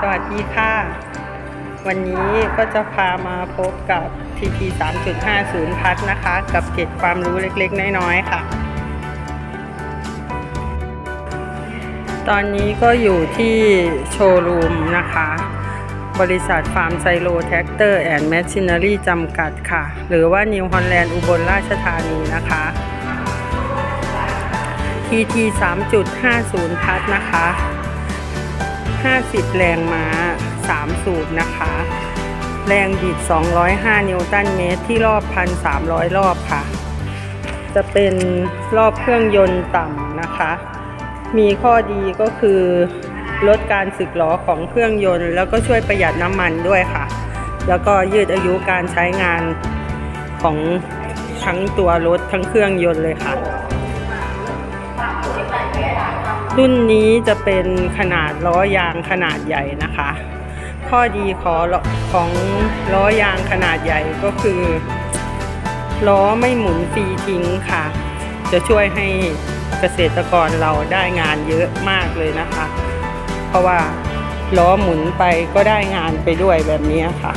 สวัสดีค่ะ วันนี้ก็จะพามาพบกับ TT 3.50 พัดนะคะ กับเกร็ดความรู้เล็กๆ น้อยๆ ค่ะ ตอนนี้ก็อยู่ที่โชว์รูมนะคะ บริษัทฟาร์มไซโลแท็กเตอร์แอนด์แมชชีนารีจำกัดค่ะ หรือว่านิวฮอลแลนด์อุบลราชธานีนะคะ TT 3.50 พัดนะคะ 50 แรงม้า 3 สูบนะคะ แรงบิด 205 นิวตันเมตร ที่รอบ 1,300 รอบค่ะ จะเป็นรอบเครื่องยนต์ต่ำนะคะ มีข้อดีก็คือลดการสึกหรอของเครื่องยนต์ แล้วก็ช่วยประหยัดน้ำมันด้วยค่ะ แล้วก็ยืดอายุการใช้งานของทั้งตัวรถทั้งเครื่องยนต์เลยค่ะ รุ่นนี้จะเป็นขนาดล้อยางขนาดใหญ่นะคะ ข้อดีของของล้อยางขนาดใหญ่ก็คือล้อไม่หมุนฟรีทิ้งค่ะ จะช่วยให้เกษตรกรเราได้งานเยอะมากเลยนะคะ เพราะว่าล้อหมุนไปก็ได้งานไปด้วยแบบนี้ค่ะ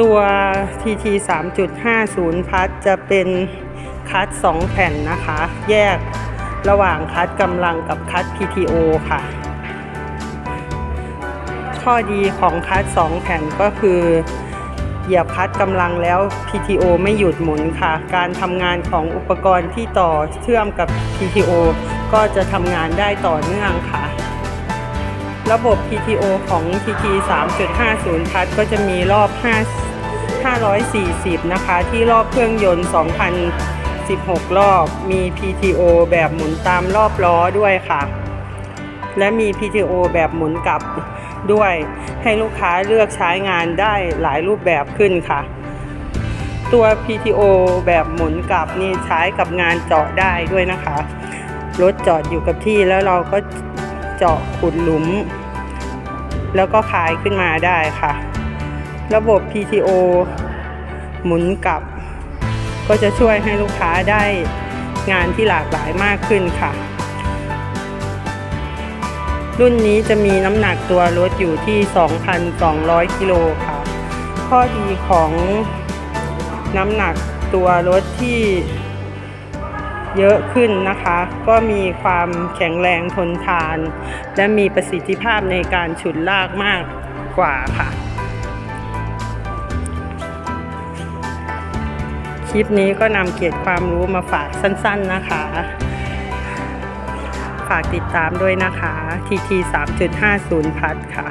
ตัว TT 3.50 พัดจะเป็น คัด2แผ่นนะคะ แยกระหว่างคัดกำลังกับคัด PTO ค่ะ ข้อดีของคัด2แผ่นก็คือเหยียบคัดกำลังแล้ว PTO ไม่หยุดหมุนค่ะ การทำงานของอุปกรณ์ที่ต่อเชื่อมกับ PTO ก็จะทำงานได้ต่อเนื่องค่ะ ระบบ PTO ของ TT 3.50พัดก็จะมีรอบ 5 540 นะคะ ที่รอบเครื่องยนต์ 16 รอบ มี PTO แบบหมุนตามรอบล้อด้วยค่ะ และมี PTO แบบหมุนกลับด้วย ให้ลูกค้าเลือกใช้งานได้หลายรูปแบบขึ้นค่ะ ตัว PTO แบบหมุนกลับนี่ใช้กับงานเจาะได้ด้วยนะคะ รถจอดอยู่กับที่แล้วเราก็เจาะขุดหลุม แล้วก็คายขึ้นมาได้ค่ะ ระบบ PTO หมุนกลับ ก็จะช่วยให้ลูกค้าได้งานที่หลากหลายมากขึ้นค่ะ รุ่นนี้จะมีน้ำหนักตัวรถอยู่ที่ 2,200 กิโลค่ะ ข้อดีของน้ำหนักตัวรถที่เยอะขึ้นนะคะ ก็มีความแข็งแรงทนทาน และมีประสิทธิภาพในการฉุดลากมากกว่าค่ะ ลิปนี้ก็นำเกียรติความรู้มาฝากสั้นๆนะคะ ฝากติดตามด้วยนะคะ TT 3.50พัดค่ะ